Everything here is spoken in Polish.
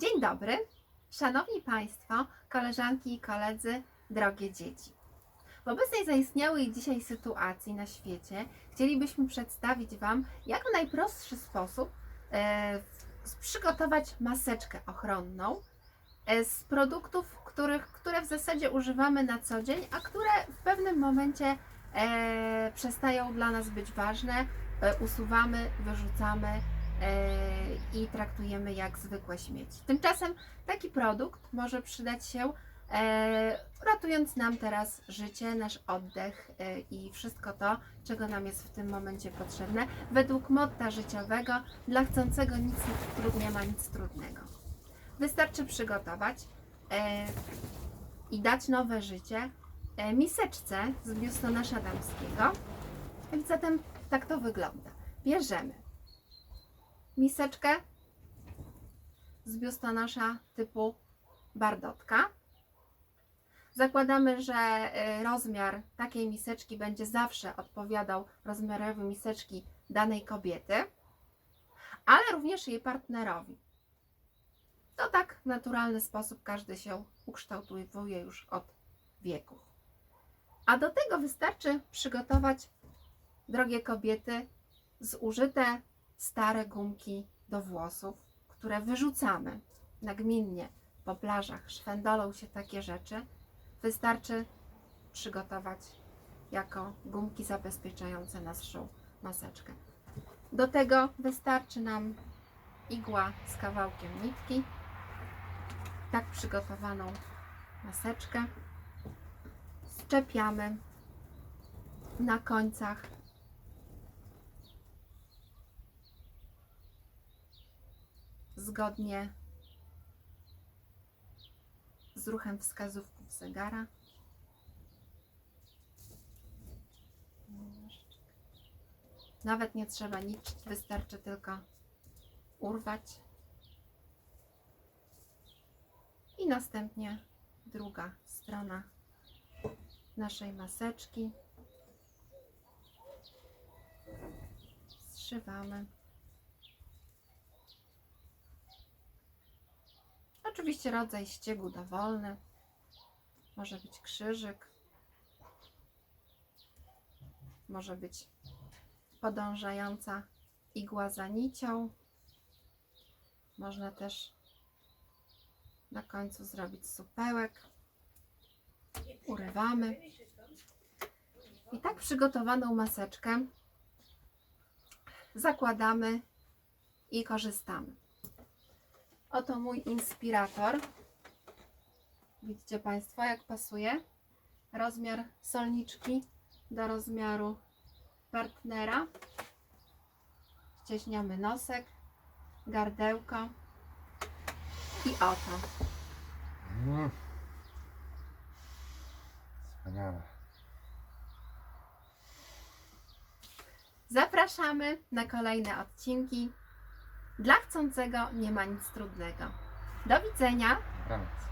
Dzień dobry, Szanowni Państwo, koleżanki i koledzy, drogie dzieci. W obecnej zaistniałej dzisiaj sytuacji na świecie chcielibyśmy przedstawić Wam, jak w najprostszy sposób e, przygotować maseczkę ochronną e, z produktów, których, które w zasadzie używamy na co dzień, a które w pewnym momencie e, przestają dla nas być ważne, e, usuwamy, wyrzucamy i traktujemy jak zwykłe śmieci. Tymczasem taki produkt może przydać się, e, ratując nam teraz życie, nasz oddech e, i wszystko to, czego nam jest w tym momencie potrzebne, według motta życiowego, dla chcącego nic nie ma nic trudnego. Wystarczy przygotować e, i dać nowe życie e, miseczce z biustonosza damskiego. Więc zatem tak to wygląda. Bierzemy miseczkę z biustonosza typu bardotka. Zakładamy, że e, rozmiar takiej miseczki będzie zawsze odpowiadał rozmiarowi miseczki danej kobiety, ale również jej partnerowi. To tak w naturalny sposób każdy się ukształtuje już od wieków. A do tego wystarczy przygotować, drogie kobiety, zużyte stare gumki do włosów, które wyrzucamy nagminnie po plażach, szwendolą się takie rzeczy, wystarczy przygotować jako gumki zabezpieczające naszą maseczkę. Do tego wystarczy nam igła z kawałkiem nitki, tak przygotowaną maseczkę. Szczepiamy na końcach zgodnie z ruchem wskazówków zegara. Nawet nie trzeba nic, wystarczy tylko urwać. I następnie druga strona naszej maseczki. Zszywamy. Oczywiście rodzaj ściegu dowolny. Może być krzyżyk. Może być podążająca igła za nicią. Można też na końcu zrobić supełek. Urywamy. I tak przygotowaną maseczkę zakładamy i korzystamy. Oto mój inspirator. Widzicie Państwo, jak pasuje rozmiar solniczki do rozmiaru partnera. Ścieśniamy nosek, gardełko i oto. Mm. Wspaniale. Zapraszamy na kolejne odcinki. Dla chcącego nie ma nic trudnego. Do widzenia. Dobranoc.